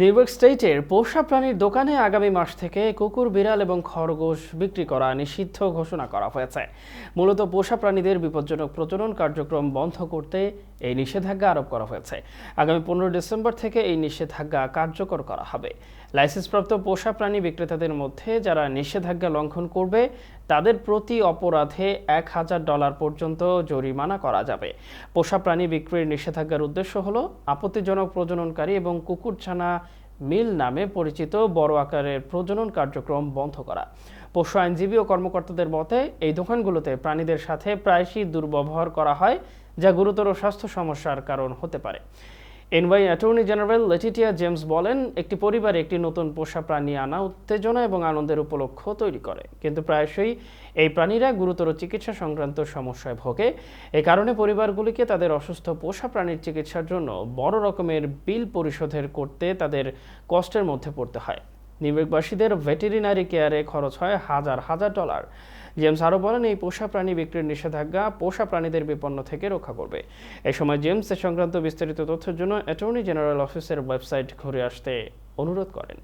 New York স্টেটের পোষা প্রাণীর দোকানে আগামী মাস থেকে কুকুর, বিড়াল এবং খরগোশ বিক্রি করা নিষিদ্ধ ঘোষণা করা হয়েছে। মূলত পোষা প্রাণীদের বিপজ্জনক প্রজনন কার্যক্রম বন্ধ করতে এই নিষেধাজ্ঞা আরোপ করা হয়েছে। আগামী পনেরো ডিসেম্বর থেকে এই নিষেধাজ্ঞা কার্যকর করা হবে। লাইসেন্সপ্রাপ্ত পোষা প্রাণী বিক্রেতাদের মধ্যে যারা নিষেধাজ্ঞা লঙ্ঘন করবে, তাদের প্রতি অপরাধে এক হাজার ডলার পর্যন্ত জরিমানা করা যাবে। পোষা প্রাণী বিক্রির নিষেধাজ্ঞার উদ্দেশ্য হলো আপত্তিজনক প্রজননকারী এবং কুকুরছানা মিল নামে পরিচিত বড় আকারের প্রজনন কার্যক্রম বন্ধ করা। পশু আইনজীবী ও কর্মকর্তাদের মতে, এই দোকানগুলোতে প্রাণীদের সাথে প্রায়শই দুর্ব্যবহার করা হয়, যা গুরুতর স্বাস্থ্য সমস্যার কারণ হতে পারে। NY attorney general Letitia James বলেন, একটি পরিবারে একটি নতুন পোষা প্রাণী আনা উত্তেজনা এবং আনন্দের উপলক্ষ তৈরি করে। কিন্তু প্রায়শই এই প্রাণীরা গুরুতর চিকিৎসা সংক্রান্ত সমস্যায় ভোগে। এ কারণে পরিবারগুলিকে তাদের অসুস্থ পোষা প্রাণীর চিকিৎসার জন্য বড় রকমের বিল পরিশোধের করতে তাদের কষ্টের মধ্যে পড়তে হয়। নিউইয়র্কবাসীদের ভেটেরিনারি কেয়ারে খরচ হয় হাজার হাজার ডলার। জেমস আরও বলেন, এই পোষা প্রাণী বিক্রির নিষেধাজ্ঞা পোষা প্রাণীদের বিপন্ন থেকে রক্ষা করবে। এ সময় জেমস এ সংক্রান্ত বিস্তারিত তথ্যের জন্য অ্যাটর্নি জেনারেল অফিসের ওয়েবসাইট ঘুরে আসতে অনুরোধ করেন।